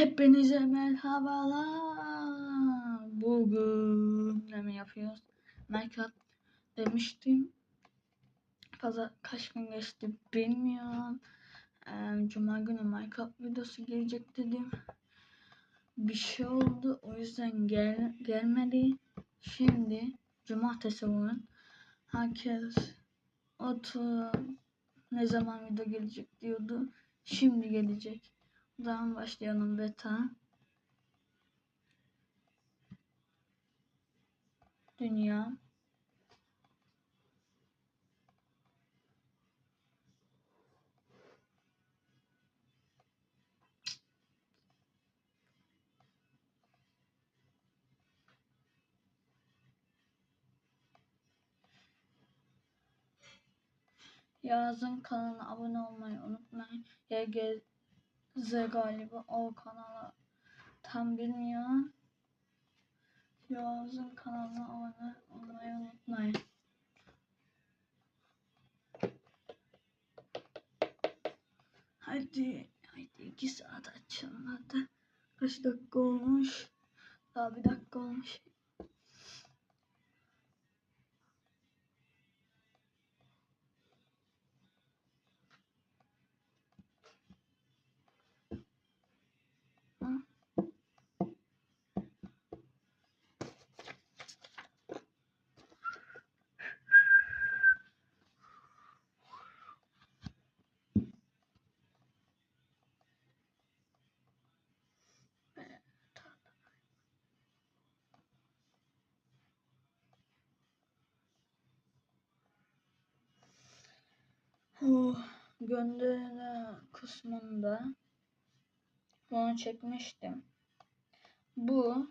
Hepinize merhabalar. Bugün ne mi yapıyoruz? Minecraft demiştim. Fazla kaç gün geçti bilmiyorum. Cuma günü Minecraft videosu gelecek dedim. Bir şey oldu o yüzden gel gelmedi. Şimdi cumartesi günü herkes otur ne zaman video gelecek diyordu. Şimdi gelecek. Zaman başlayalım beta. Dünya. Yazın kanalına abone olmayı unutmayın. YGZ galiba o kanala tam bilmiyorum. Yazın kanalına abone olmayı unutmayın. Hadi, hadi iki saat açalım hadi. Kaç dakika olmuş? Daha bir dakika olmuş. Oh, gönderme kısmında bunu çekmiştim. Bu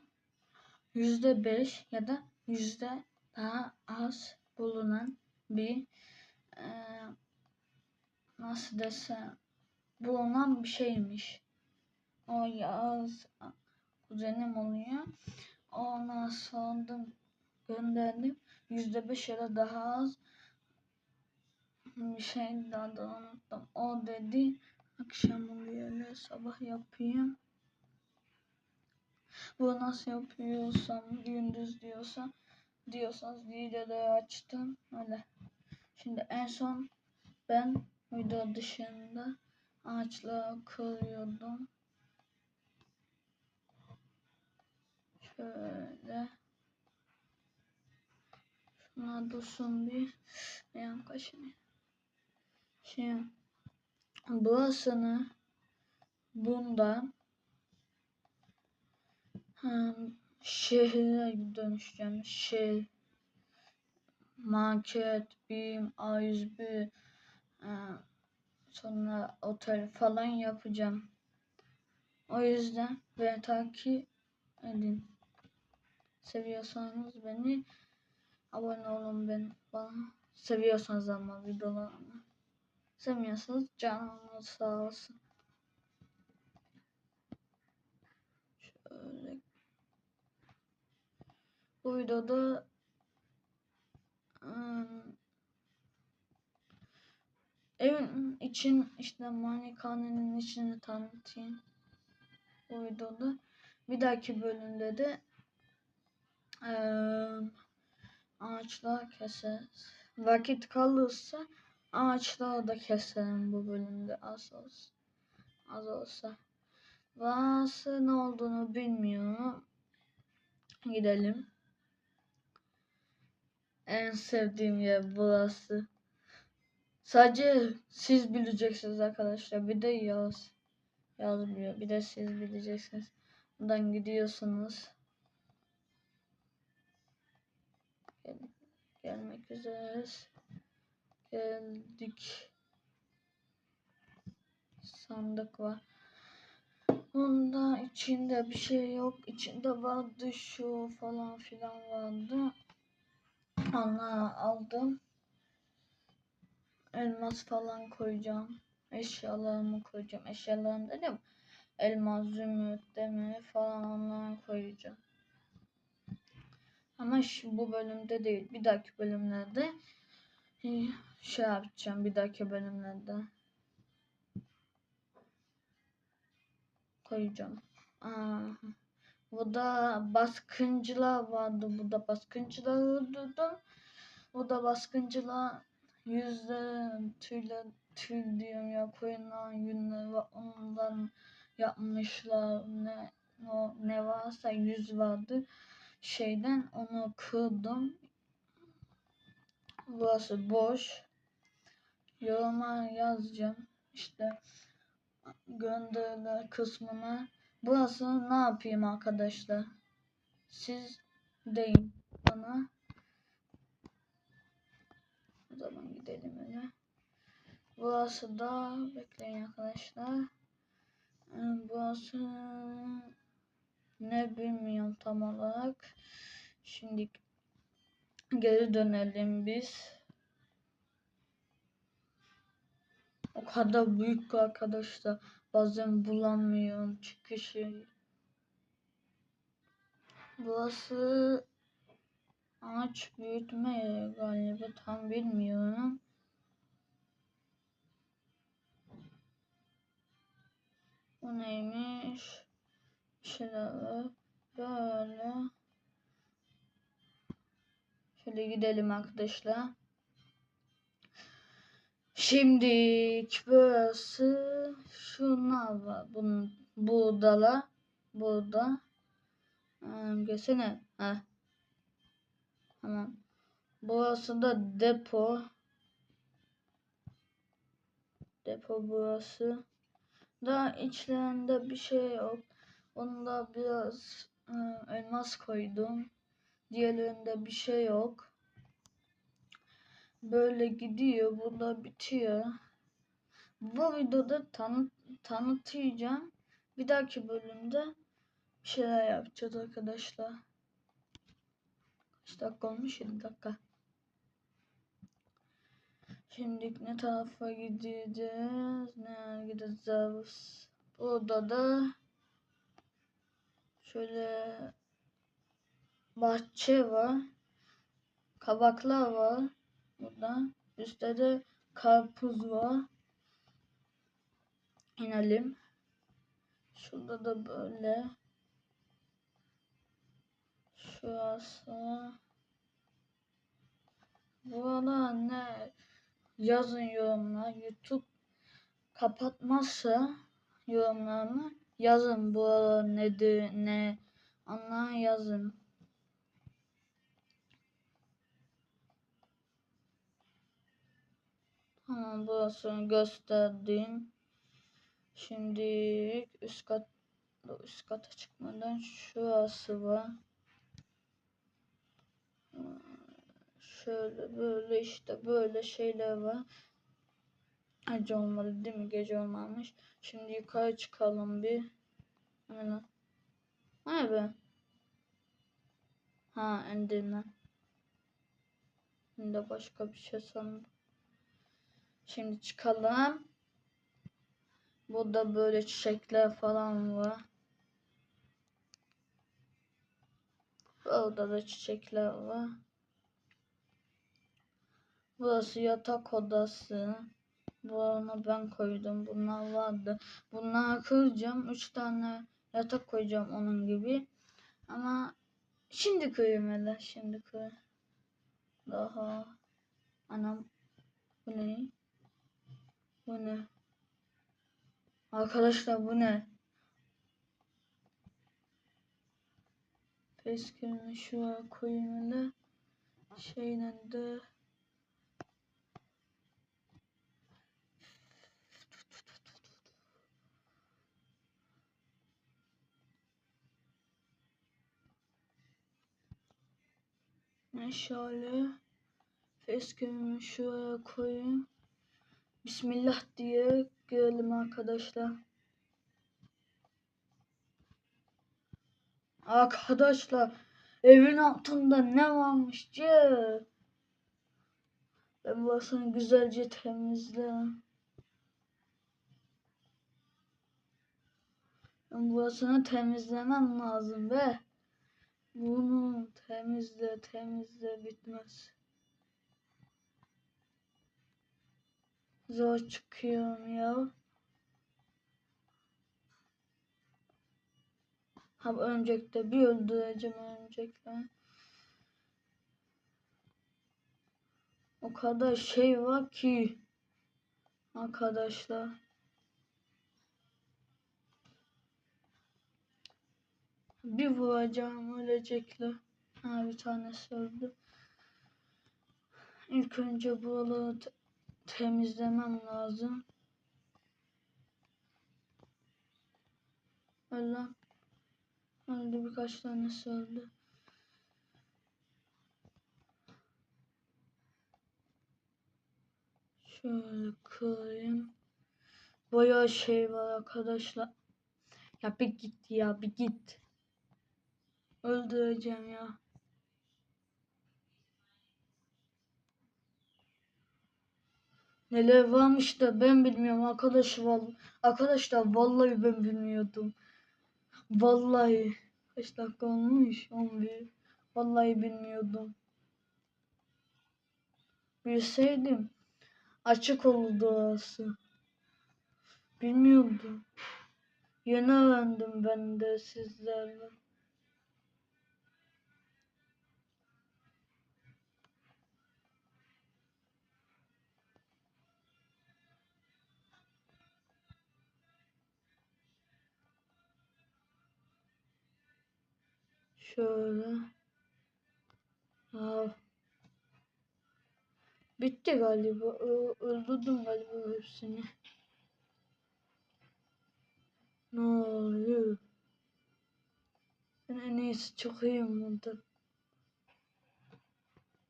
yüzde beş ya da yüzde daha az bulunan bir eee, nasıl desem bulunan bir şeymiş. O yaz kuzenim oluyor. Ona sordum gönderdim. Yüzde beş ya da daha az bir şey daha da unuttum. O dedi akşam oluyor sabah yapayım. Bu nasıl yapıyorsam gündüz diyorsa diyorsanız videoda açtım öyle. Şimdi en son ben video dışında ağaçları kırıyordum. Şöyle. Şuna dursun bir. Ayağım kaşınıyor. Şey, burasını bundan şehre dönüşeceğim. Şey, market, BİM, A101, e, sonra otel falan yapacağım. O yüzden beni takip edin. Seviyorsanız beni abone olun ben bana. Seviyorsanız ama videolarımı. Sevmiyorsanız canınız sağ olsun. Şöyle. Bu videoda ım, evin için işte malikanenin içini tanıtayım. Bu videoda. Bir dahaki bölümde de ım, ağaçlar keseriz. Vakit kalırsa ağaçları da keserim bu bölümde az olsa. Az olsa. Burası ne olduğunu bilmiyorum. Gidelim. En sevdiğim yer burası. Sadece siz bileceksiniz arkadaşlar. Bir de yaz. Yaz biliyor. Bir de siz bileceksiniz. Buradan gidiyorsunuz. Gel, gelmek üzereyiz. Geldik. Sandık var. Bunda içinde bir şey yok. İçinde vardı şu falan filan vardı. Onları aldım. Elmas falan koyacağım. Eşyalarımı koyacağım. Eşyalarım dedim. Elmas, zümrüt, demir falan onları koyacağım. Ama şu, bu bölümde değil. Bir dahaki bölümlerde şey yapacağım. Bir dahaki bölümlerde koyacağım. Aa, bu da baskıncılar vardı. Bu da baskıncılar öldürdüm. Bu da baskıncılar yüzde tüyle tül diyorum ya koyunların yünleri var. Ondan yapmışlar. Ne o ne varsa yüz vardı. Şeyden onu kırdım. Burası boş. Yoruma yazacağım. İşte gönderiler kısmına. Burası ne yapayım arkadaşlar? Siz deyin bana. O zaman gidelim öyle. Burası da bekleyin arkadaşlar. Ee, Burası ne bilmiyorum tam olarak. Şimdi geri dönelim biz. O kadar büyük arkadaşlar. Bazen bulamıyorum çıkışı. Burası ağaç büyütme galiba tam bilmiyorum. Bu neymiş? Şöyle böyle. Şöyle gidelim arkadaşlar. Şimdi burası şunlar var. Bunun buğdala burada. Hmm, Geçsene. Heh. Tamam. Burası da depo. Depo burası. Da içlerinde bir şey yok. Onda biraz e, elmas koydum. Diğerlerinde bir şey yok. Böyle gidiyor. Burada bitiyor. Bu videoda tanı tanıtacağım. Bir dahaki bölümde bir şeyler yapacağız arkadaşlar. Kaç dakika olmuş? 7 dakika. Şimdi ne tarafa gideceğiz? Ne gideceğiz? Burada da şöyle bahçe var. Kabaklar var. Burada. Üstte de karpuz var. İnelim. Şurada da böyle. Şurası. Buralar ne? Yazın yorumlar. YouTube kapatmazsa yorumlarını yazın. Buralar nedir ne? Anlar yazın. Tamam burasını gösterdim. Şimdi üst kat üst kata çıkmadan şurası var. Şöyle böyle işte böyle şeyler var. Gece olmadı değil mi? Gece olmamış. Şimdi yukarı çıkalım bir. Hemen. Ne be? Ha Enderman. Şimdi başka bir şey sandım. Şimdi çıkalım. Burada böyle çiçekler falan var. Burada da çiçekler var. Burası yatak odası. Bunu ben koydum. Bunlar vardı. Bunları kıracağım. Üç tane yatak koyacağım onun gibi. Ama şimdi hele. Şimdi kır. Daha. Anam. Bu ne? Bu ne? Arkadaşlar bu ne? Şuraya koyayım hele. Şeyle de şöyle facecam'ımı şuraya koyayım. Bismillah diye girelim arkadaşlar. Arkadaşlar evin altında ne varmış ki? Ben burasını güzelce temizlerim. Ben burasını temizlemem lazım be. Bunu temizle temizle bitmez. Zor çıkıyorum ya. Ha örümcekte bir öldüreceğim örümcekle. O kadar şey var ki arkadaşlar. Bir vuracağım ölecekler. Ha bir tanesi öldü. İlk önce buraları temizlemem lazım. Öl lan. Öldü birkaç tanesi öldü. Şöyle kırayım. Bayağı şey var arkadaşlar. Ya bir git ya bir git. Öldüreceğim ya. Neler varmış da ben bilmiyorum arkadaş val arkadaşlar vallahi ben bilmiyordum. Vallahi kaç dakika olmuş? 11. Vallahi bilmiyordum. Bilseydim açık olurdu orası. Bilmiyordum. Yeni öğrendim ben de sizlerle. Şöyle. Aa. Bitti galiba. Öldürdüm galiba hepsini. Ne oluyor? Ben en iyisi çıkayım.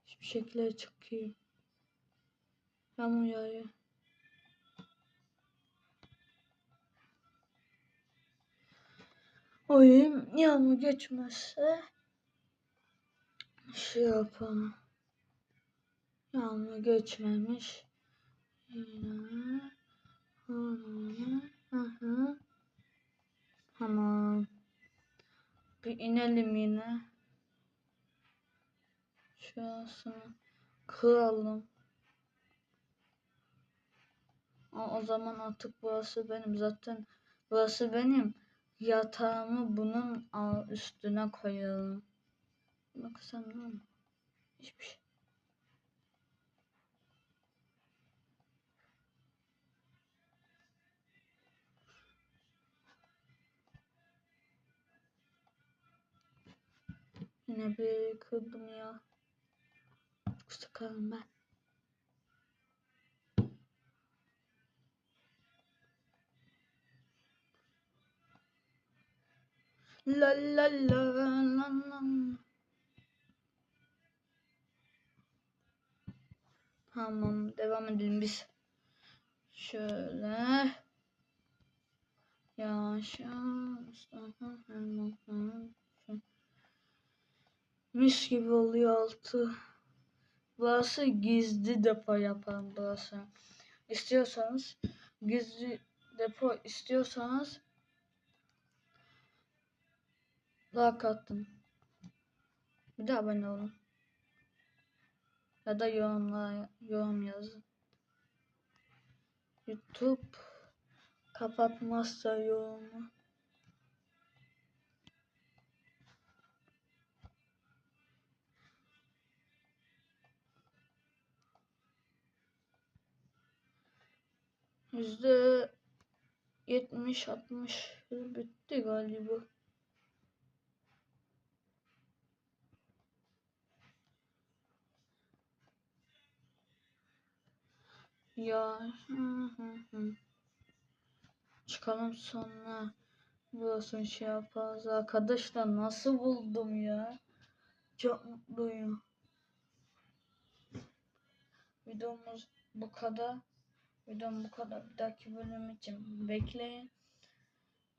Hiçbir şekilde çıkayım. Yağmur yağıyor. Oyun yağmur geçmezse şey yapalım. Yağmur geçmemiş. Tamam. Bir inelim yine. Şurasını kıralım. O, o zaman artık burası benim. Zaten burası benim. Yatağımı bunun üstüne koyalım. Bunu kısam ne olur? Hiçbir şey. Yine bir kırdım ya. Çok sıkarım ben. La la la la la. Tamam devam edelim biz. Şöyle. Yaşa Mustafa Erman. Mis gibi oluyor altı. Burası gizli depo yapan burası. İstiyorsanız gizli depo istiyorsanız like attım. Bir de abone olun. Ya da yorumla, yorum yazın. YouTube kapatmazsa yorumu. Yüzde yetmiş altmış bitti galiba. Ya hı hı hı. çıkalım sonra burasını şey yaparız. Arkadaşlar nasıl buldum ya? Çok mutluyum. Videomuz bu kadar. Videom bu kadar. Bir dahaki bölüm için bekleyin.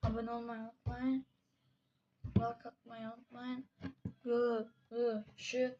Abone olmayı unutmayın. Like atmayı unutmayın. Görüşürüz.